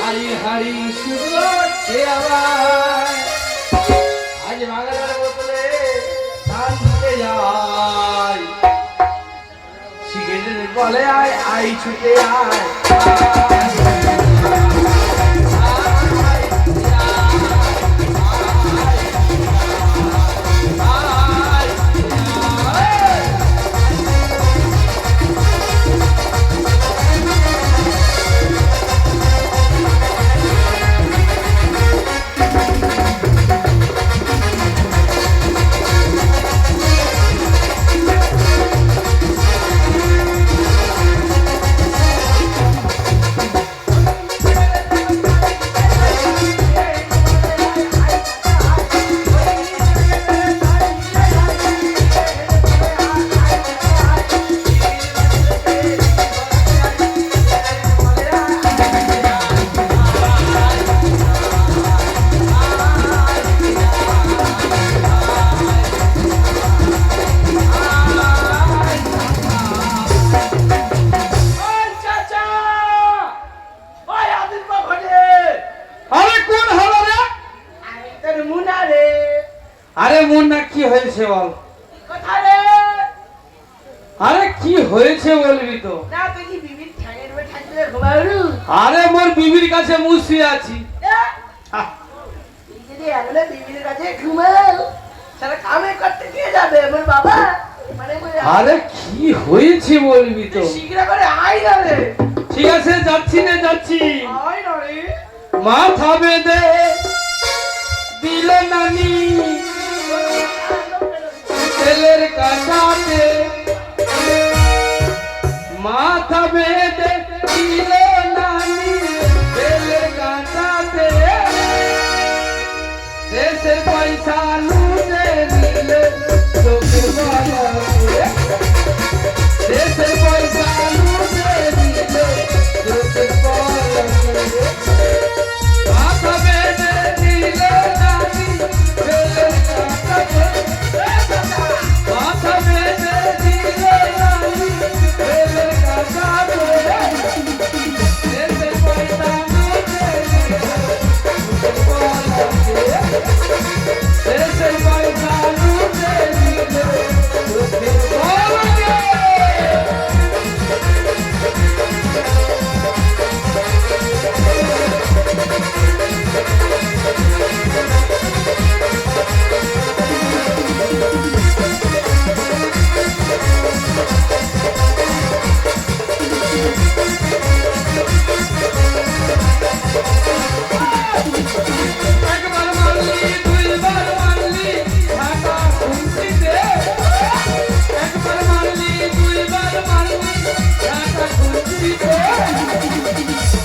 হাড়ি হাড়ি শুকনো সে আবার। আজ বাগানের বোতলে ধান বলে আয় আই ছুটে আয়। আরে মুন্না কি হয়েছে বল? রে? আরে কি হয়েছে বলবি তো? আরে মোর বিবির কাছে মুসি আছি। মানে আরে কি হয়েছে বলবি তো? করে আয় না ঠিক আছে যাচ্ছি না যাচ্ছি। মাথা বেঁধে দিল নানি। তেলের কাটাতে মাথা বেঁধে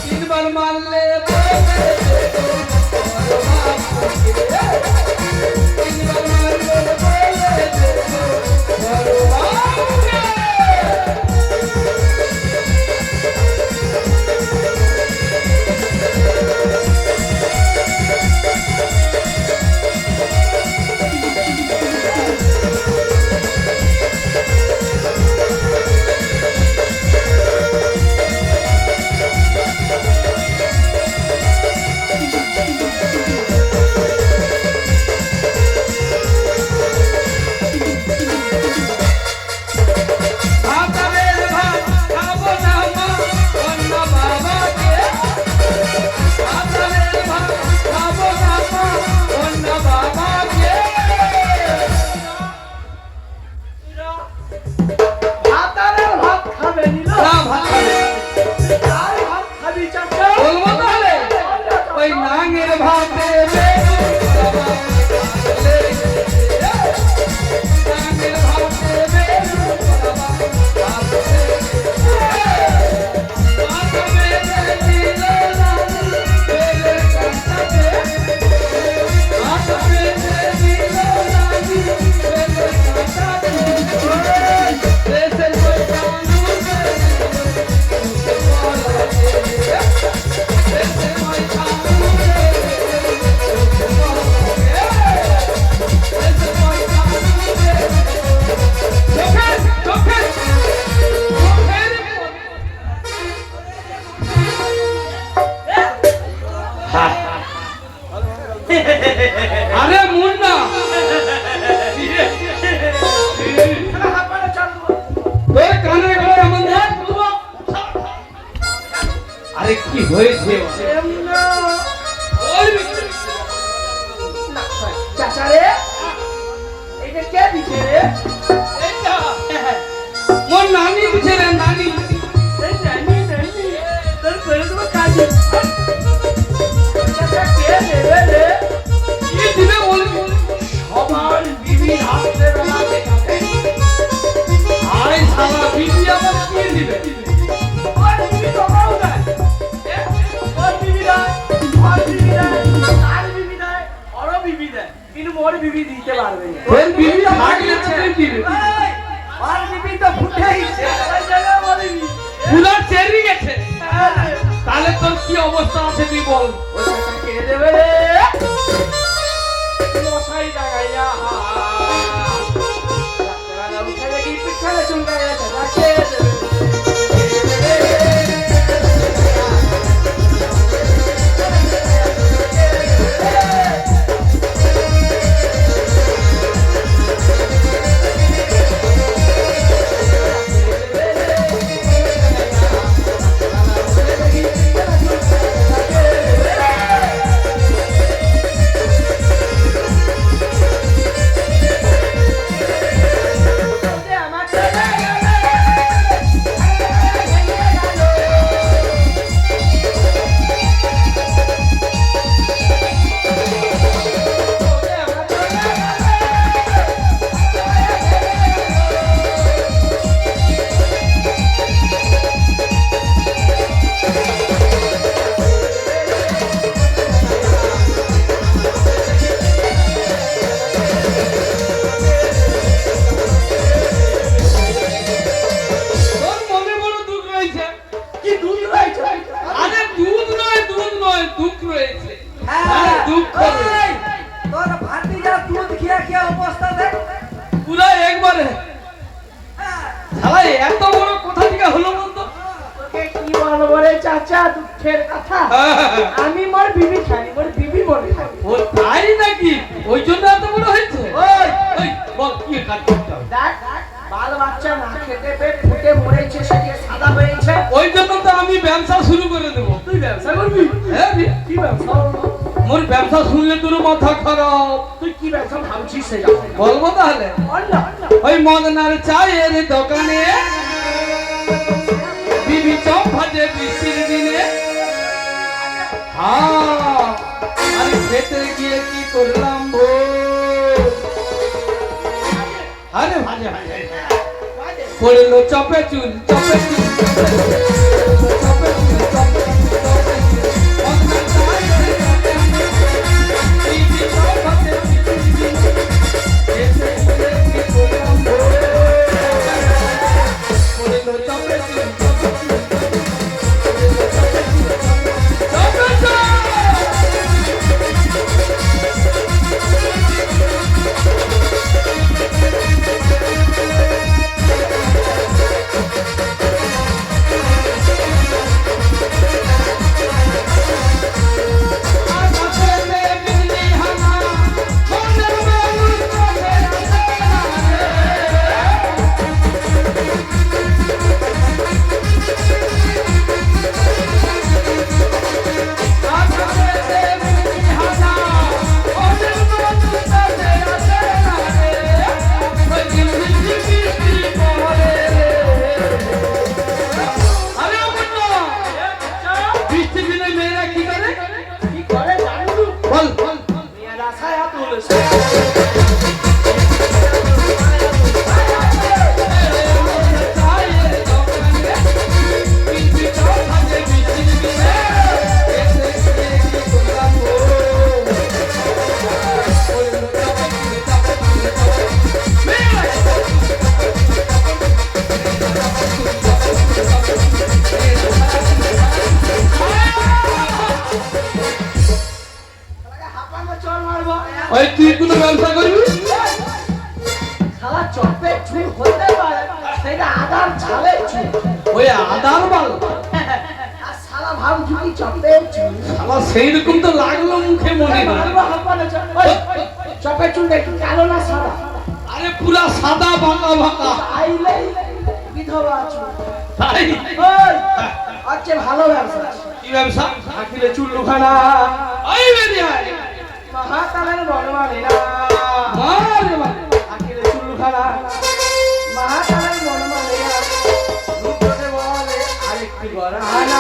তিনবার মারলে 我可以 পারবে না। তোর বিবি থাকলে তুই দিবে আর বিবি তো চেরি গেছে। হ্যাঁ। তাহলে তোর কি অবস্থা আছে তুই বল। কে দেবে? বাচ্চা পেট ফুটে মরেছে সেদিকে সাদা হয়েছে। ওই জন্য তো আমি ব্যবসা শুরু করে দেবো। তুই ব্যবসা করবি? হ্যাঁ কি ব্যবসা মোর ব্যবসা শুনলে তোর মাথা খারাপ। তুই কি ব্যবসা ভাবছিস সেটা? বলব তাহলে? ওই মদনার চায়ের দোকানে বিবি চপ ভাজে বৃষ্টির দিনে। হ্যাঁ আরে খেতে গিয়ে কি করলাম ভুল আরে পড়ল চপে চুল চপে চুল। তুই কোনো ব্যবসা করবি? চপে চুল হতে পারে সেটা আদার ছালে চুল। ওই আদার বাল? আর শালা ভাবছি চপে চুল? শালা সেই রকম তো লাগল মুখে মনে হয়। মারবো হাঁপানো চল। ওই, চপে চুল একটু কালো না সাদা? আরে পুরা সাদা বাঁকা বাঁকা আইলে বিধবা চুল। তাই? আচ্ছা ভালো ব্যবসা। কি ব্যবসা? থাকিলে চুল লুখানা ওই বেরিয়ে మహాతలను బొడమడినా అఖిల చుల్లు ఖరా మహాతలను బొడమడినా রূপে বলে আরেকটি গড়া আনা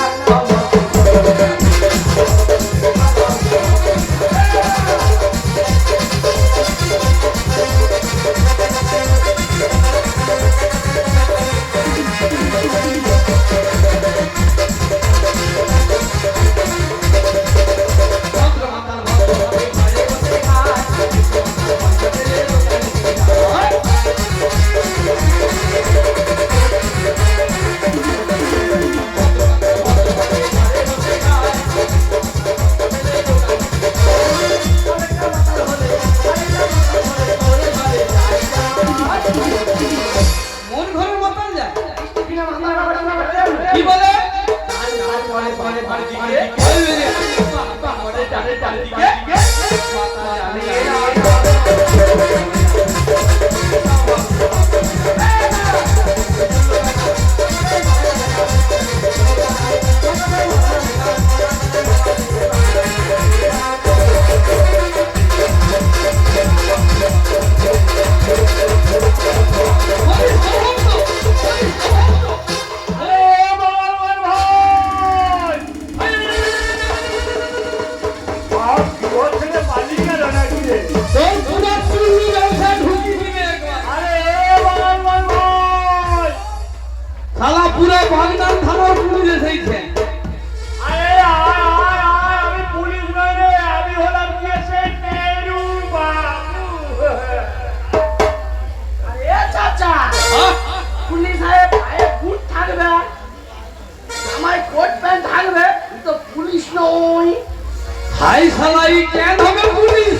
হাই শালা ই কেন হবে পুলিশ?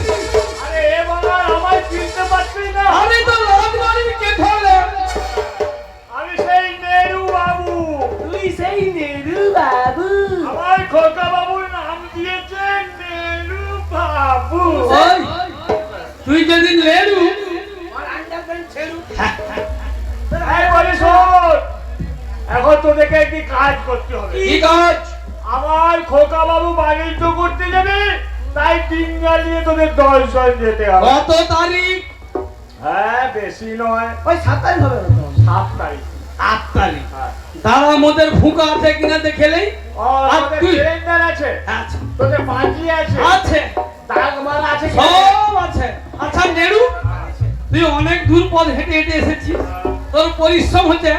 আরে তো রাজবাড়ির কে ধরে আমি সেই নেরু বাবু। তুই সেই নেরু বাবু। আমার খোকা বাবুর নাম দিয়েছে নেরু বাবু। ওই তুই যেদিন লেরু আমার আন্ডারপ্যান্ট ছেড়ু। এই বলি শোন এখন তোদেরকে একটি কাজ করতে হবে। কি কাজ? আমার খোকা বাবু বাণিজ্য করতে যাবে তাই ডিঙ্গা নিয়ে তোদের দশ জন যেতে হবে। কত তারিখ? হ্যাঁ বেশি নয়। ওই হবে সাত তারিখ। আট তারিখ। হ্যাঁ। তারা মোদের ফুকা আছে কিনা দেখেলেই ও, আর তুই? আছে। আচ্ছা। তোদের পাঁচি আছে। আছে। দাগমাল আছে। সব আছে। আচ্ছা নেড়ু তুই অনেক দূর পথ হেঁটে হেঁটে এসেছিস। তোর পরিশ্রম হচ্ছে।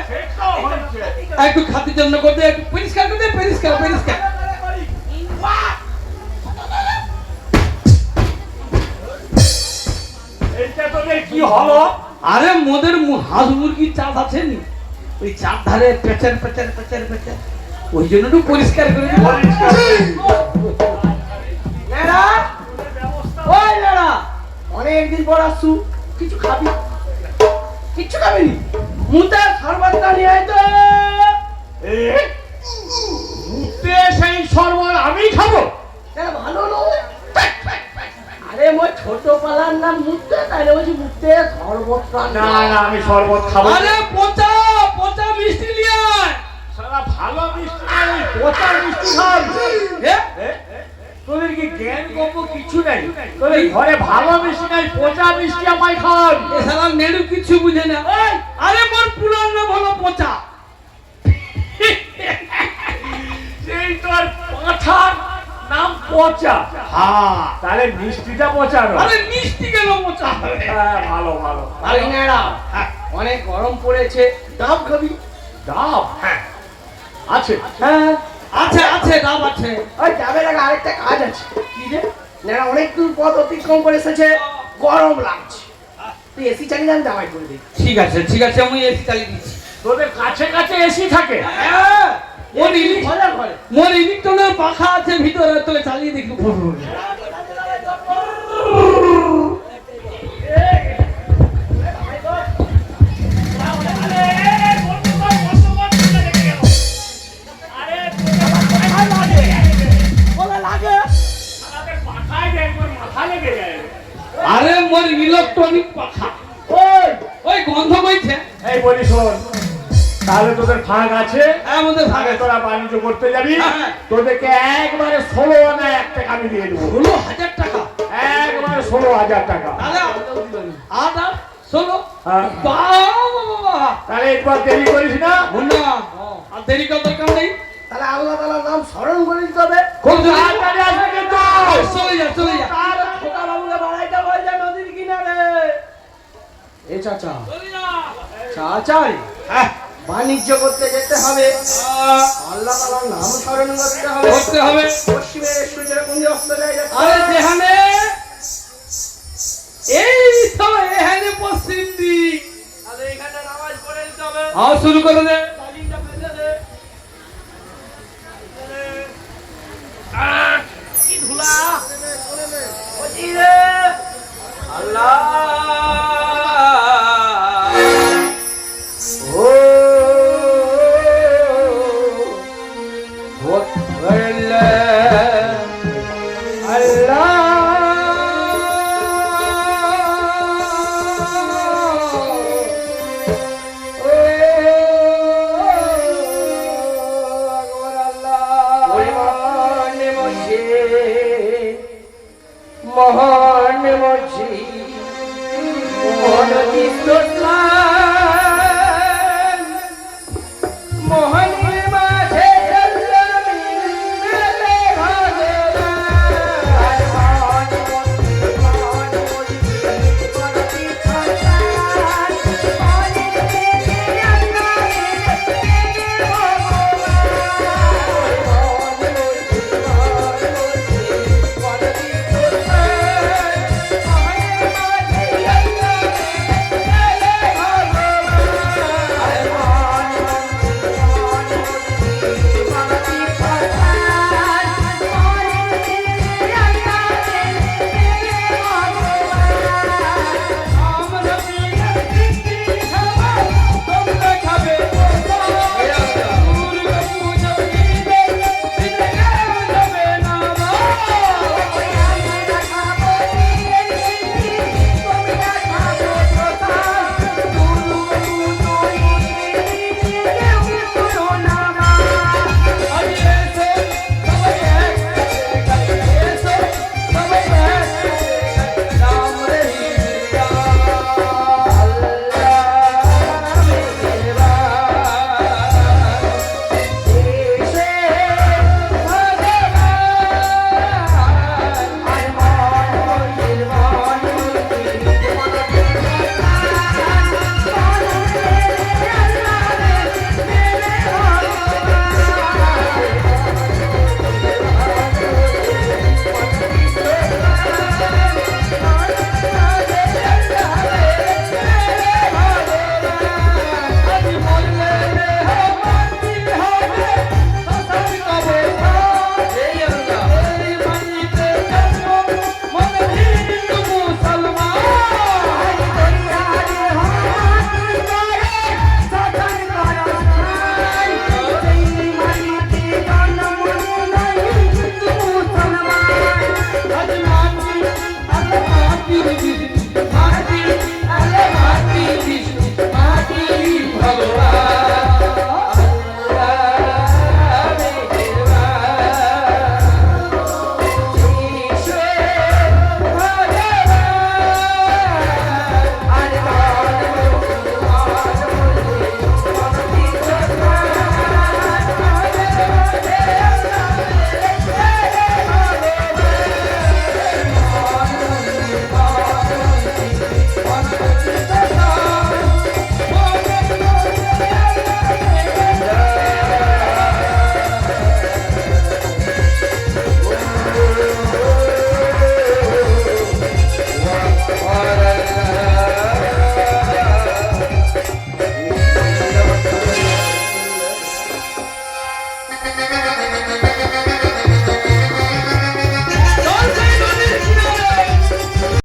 একটু খাতির জন্য করতে একটু পরিষ্কার করতে পরিষ্কার পরিষ্কার। কি হলো? আরে মোদের হাঁস মুরগির চাষ আছে নি ওই চার ধারে পেচার পেচার পেচার পেচার। ওই জন্য একটু পরিষ্কার করে অনেকদিন পর আসছু। কিছু খাবি? কিচ্ছু খাবি নি মুতে শরবতটা নিয়ে আয় তো এ? মুতে সেই শরবত আমি খাব কেন ভালো নয় আরে মই ছোট পালার নাম মুতে তাইলে বলছি মুতে শরবতটা না না আমি শরবত খাব। আরে পচা পচা মিষ্টি লিয়ে। সারা ভালো মিষ্টি পচা মিষ্টি খাবি এ? তোদের কি জ্ঞান গপ্প কিছু নেই। তোদের ঘরে ভালো মিষ্টি নাই পচা মিষ্টি আমায় খান নেড়ু কিছু বুঝে না। আরে মোর নাম হলো পচা। সেই তোর পাঠার নাম পচা। হ্যাঁ তাহলে মিষ্টিটা পচা নয়। আরে মিষ্টি কেন পচা হ্যাঁ, ভালো ভালো। আরে নেড়া অনেক গরম পড়েছে ডাব খাবি? ডাব? হ্যাঁ। আছে। হ্যাঁ। আছে আছে ডাব আছে। ওই ডাবের আগে আরেকটা কাজ আছে। কি রে নেড়া অনেক দূর পথ অতিক্রম করে এসেছে গরম লাগছে। তুই এসি চালিয়ে দেন দাবাই করে দিই ঠিক আছে ঠিক আছে আমি এসি চালিয়ে দিচ্ছি। তোদের কাছে কাছে এসি থাকে। হ্যাঁ, মোর ইলেকট্রনের পাখা আছে ভিতরে তোকে চালিয়ে দেখি আরে মোর ইলেকট্রনিক পাখা। ওই। ওই গন্ধ বইছে এই বলি শোন তাহলে তোদের ফাঁক আছে। হ্যাঁ আমাদের আগে ভাগে তোরা বাণিজ্য করতে যাবি। হ্যাঁ। তোদেরকে একবারে ষোলো আনা এক টাকা আমি দিয়ে দেবো। ষোলো হাজার টাকা? একবারে ষোলো হাজার টাকা। আট ষোলো? হ্যাঁ। তাহলে একবার দেরি করিস না। আর দেরি করার দরকার নেই। তাহলে আল্লাহ তালার নাম স্মরণ করে দিতে হবে। খুব তাড়াতাড়ি আসবে কিন্তু চলে যা চলে যা। খোকা বাবুকে বাড়াইতে বলছে নদীর কিনারে। এ চাচা। চাচা হ্যাঁ বাণিজ্য করতে যেতে হবে। আল্লাহ তালার নাম স্মরণ করতে হবে। করতে হবে। পশ্চিমের সূর্যের অস্ত যায় আরে যেখানে এই তো এখানে পশ্চিম দিক। তাহলে এখানে নামাজ পড়ে দিতে হবে। শুরু করে দে।